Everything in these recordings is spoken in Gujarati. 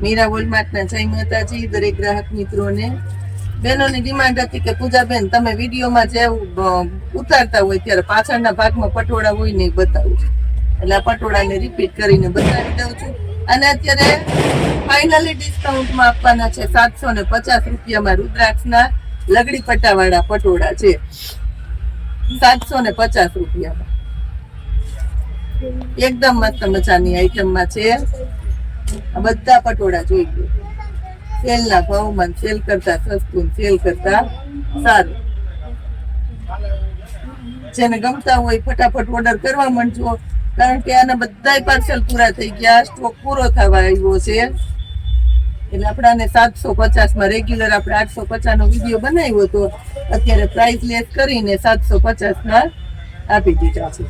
મીરા વોલમાર્ટના જય માતાજી, દરેક ગ્રાહક મિત્રોને. બહેનોની ડિમાન્ડ હતી કે, પૂજાબેન, તમે વિડીયોમાં જે ઉતારતા હોય ત્યારે પાછળના ભાગમાં પટોળા હોય ને બતાવું એટલે આ પટોળાને રિપીટ કરીને બતાવી દઉં છું. અને અત્યારે ફાઇનલી ડિસ્કાઉન્ટમાં આપવાના છે સાતસો ને પચાસ રૂપિયામાં રુદ્રાક્ષના લગડી પટ્ટાવાળા પટોળા છે. સાતસો ને પચાસ રૂપિયામાં. એકદમ મસ્ત મજાની આઈટમમાં છે. બધા પટોળા જોઈ લો. સેલના ભાવમાં સેલ કરતા સસ્તું સેલ કરતા સારું. જેને ગમતા હોય ફટાફટ ઓર્ડર કરવા માંડજો. કારણ કે આના બધા પાર્સલ પૂરા થઈ ગયા સ્ટોક પૂરો થવા આવ્યો છે. એટલે આપણાને સાતસો પચાસમાં રેગ્યુલર આપણે આઠસો પચાસ નો વીડિયો બનાવ્યો હતો. અત્યારે પ્રાઇસ લેસ કરીને સાતસો પચાસમાં આપી દીધા છે.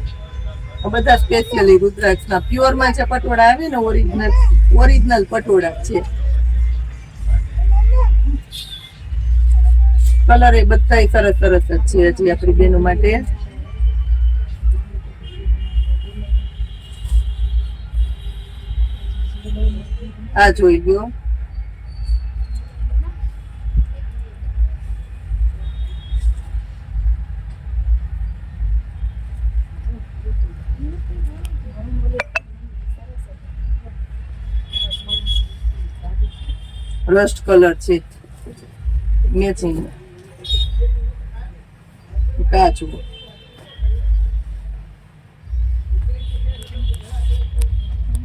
બધા સ્પેશિયલી રુદ્રાક્ષના પ્યોરમાં જે પટોળા આવે ને ઓરિજિનલ ઓરિજિનલ પટોળા છે. કલર એ બધા સરસ સરસ જ છે હજી આપણી બેનો માટે. આ જોઈ લ્યો. રસ્ટ કલર છે. મેચિંગ કાચું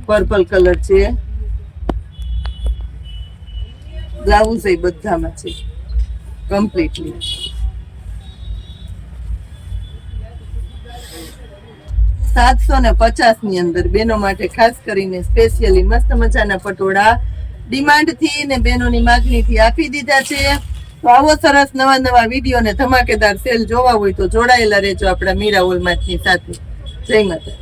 પર્પલ કલર છે. બ્લાઉઝ એ બધામાં છે. કમ્પ્લીટલી સાતસો ને પચાસની અંદર બેનો માટે ખાસ કરીને સ્પેશિયલી મસ્ત મજાના પટોળા ડિમાન્ડથી ને બહેનોની માગણી થી આપી દીધા છે. તો આવો સરસ નવા નવા વીડિયો ને ધમાકેદાર સેલ જોવા હોય તો જોડાયેલા રહેજો આપણા મીરા હોલમાર્ટની સાથે. જય માતા